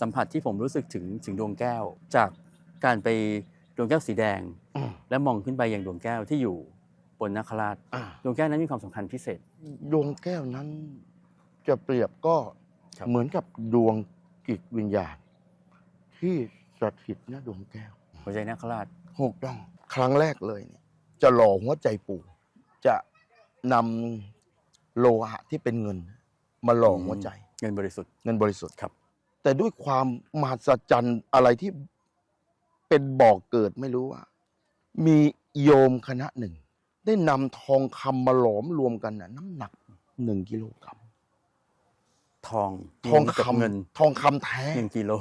สัมผัสที่ผมรู้สึกถึงถึงดวงแก้ว จากการไปดวงแก้วสีแดง อืม และมองขึ้นไปยังดวงแก้วที่อยู่บนนาคราชอ่าดวงแก้วนั้นมีความสำคัญพิเศษ ดวงแก้วนั้น จะเปรียบก็ครับ เหมือนกับดวงกิจวิญญาณ ที่สถิตณดวงแก้ว หัวใจนาคราช ถูกต้องครั้งแรกเลยเนี่ยจะหล่อหัวใจปู่ จะนำโลหะที่เป็นเงิน มาหล่อหัวใจ เงินบริสุทธิ์ เงินบริสุทธิ์ครับ แต่ด้วยความมหัศจรรย์อะไรที่เป็นบ่อกเกิดไม่รู้ว่า มีโยมคณะหนึ่ง ได้นำทองคำมาหลอมรวมกันนะน้ำหนักหนึ่งกิโลกรัมทองทองกับคำเงิน ทองคำแท้หนึ่งกิโล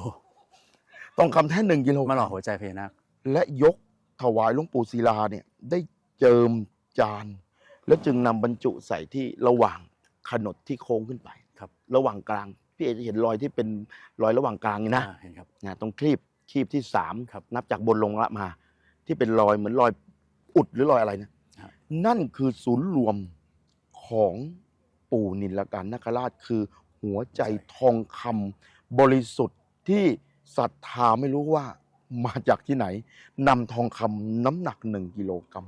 ทองคำแท้หนึ่งกิโลกมาหล่รัอมหัวใจพญานาคและยกถวายหลวงปู่ศิลาเนี่ย ได้เจิมจาน แล้วจึงนำบรรจุใส่ที่ระหว่างขนดที่โค้งขึ้นไปครับ ระหว่างกลาง พี่เอจะเห็นรอยที่เป็นรอยระหว่างกลางนี่นะอ่าเห็นครับ นะตรงคลีบคลีบที่สามครับนับจากบนลงละมา ที่เป็นรอยเหมือนรอยอุดหรือรอยอะไรนะครับนั่นคือศูนย์รวมของปู่นิลการนาคราชคือหัวใจทองคำบริสุทธิ์ที่ศรัทธาไม่รู้ว่ามาจากที่ไหนนำทองคำน้ำหนักหนึ่งกิโลกรัม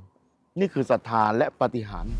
นี่คือศรัทธาและปาฏิหารย์